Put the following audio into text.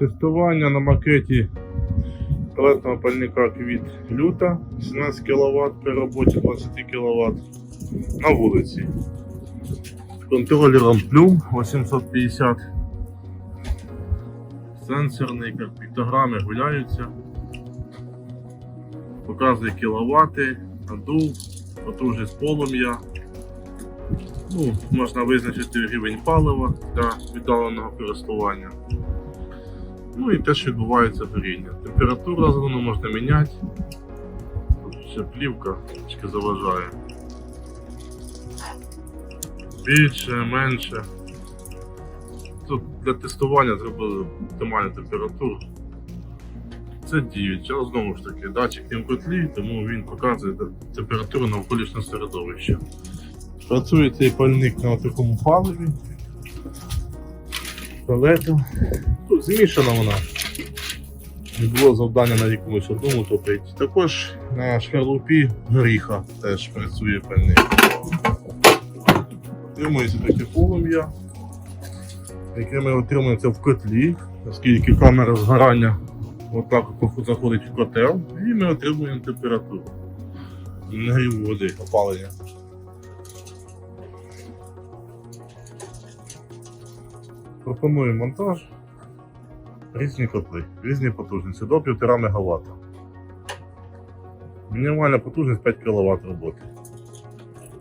Тестування на макеті пелетного пальника квіт люта 17 кВт при роботі 20 кВт на вулиці. Контролером плюм 850. Сенсорний, піктограми гуляються. Показує кіловати, надув, потужність полум'я. Ну, можна визначити рівень палива для віддаленого користування. Ну і те, що відбувається горіння. Температуру зону можна міняти. Тут ще плівка трішки заважає. Більше, менше. Тут для тестування зробили оптимальну температуру. Це діюча, але знову ж таки, датчик не в котлі, тому він показує температуру навколишнього середовища. Працює цей пальник на такому паливі. Палету. Змішана вона. Було завдання на якомусь одному топити. Також на шкарлупі горіха теж працює пальник. Отримується таке полум'я, яке ми отримуємо в котлі, оскільки камера згорання отак заходить в котел, і ми отримуємо температуру. Нагрів води, опалення. Пропоную монтаж. Різні котли, різні потужності до 1,5 МВт. Мінімальна потужність 5 кВт роботи.